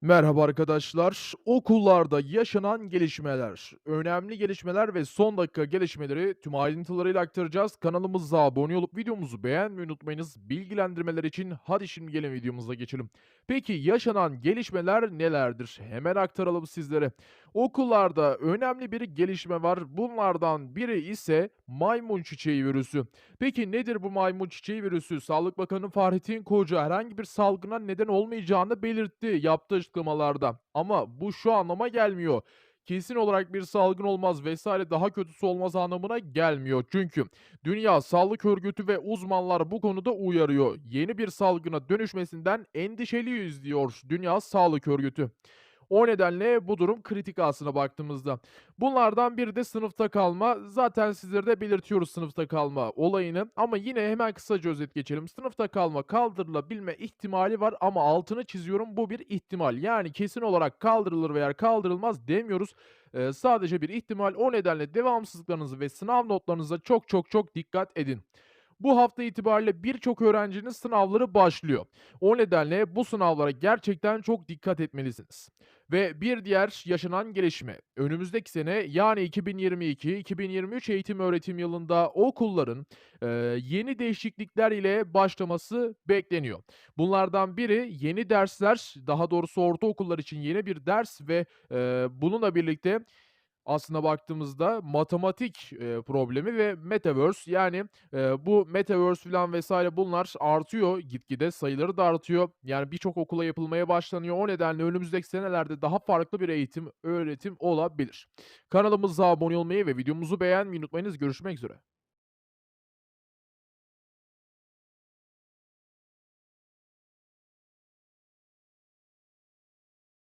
Merhaba arkadaşlar. Okullarda yaşanan gelişmeler, önemli gelişmeler ve son dakika gelişmeleri tüm ayrıntılarıyla aktaracağız. Kanalımıza abone olup videomuzu beğenmeyi unutmayınız. Bilgilendirmeler için hadi şimdi gelin videomuza geçelim. Peki yaşanan gelişmeler nelerdir? Hemen aktaralım sizlere. Okullarda önemli bir gelişme var. Bunlardan biri ise maymun çiçeği virüsü. Peki nedir bu maymun çiçeği virüsü? Sağlık Bakanı Fahrettin Koca herhangi bir salgına neden olmayacağını belirtti yaptığı açıklamalarda. Ama bu şu anlama gelmiyor. Kesin olarak bir salgın olmaz vesaire daha kötüsü olmaz anlamına gelmiyor. Çünkü Dünya Sağlık Örgütü ve uzmanlar bu konuda uyarıyor. Yeni bir salgına dönüşmesinden endişeliyiz diyor Dünya Sağlık Örgütü. O nedenle bu durum kritik aslına baktığımızda. Bunlardan biri de sınıfta kalma. Zaten sizlere de belirtiyoruz sınıfta kalma olayını ama yine hemen kısaca özet geçelim. Sınıfta kalma kaldırılabilme ihtimali var ama altını çiziyorum bu bir ihtimal. Yani kesin olarak kaldırılır veya kaldırılmaz demiyoruz. Eee, sadece bir ihtimal. O nedenle devamsızlıklarınızı ve sınav notlarınıza çok çok çok dikkat edin. Bu hafta itibariyle birçok öğrencinin sınavları başlıyor. O nedenle bu sınavlara gerçekten çok dikkat etmelisiniz. Ve bir diğer yaşanan gelişme, önümüzdeki sene yani 2022-2023 eğitim öğretim yılında okulların eee, yeni değişiklikler ile başlaması bekleniyor. Bunlardan biri yeni dersler, daha doğrusu ortaokullar için yeni bir ders ve eee, bununla birlikte aslında baktığımızda matematik, eee, problemi ve metaverse yani, eee, bu metaverse filan vs. bunlar artıyor gitgide, sayıları da artıyor. Yani birçok okula yapılmaya başlanıyor. O nedenle önümüzdeki senelerde daha farklı bir eğitim, öğretim olabilir. Kanalımıza abone olmayı ve videomuzu beğenmeyi unutmayınız. Görüşmek üzere.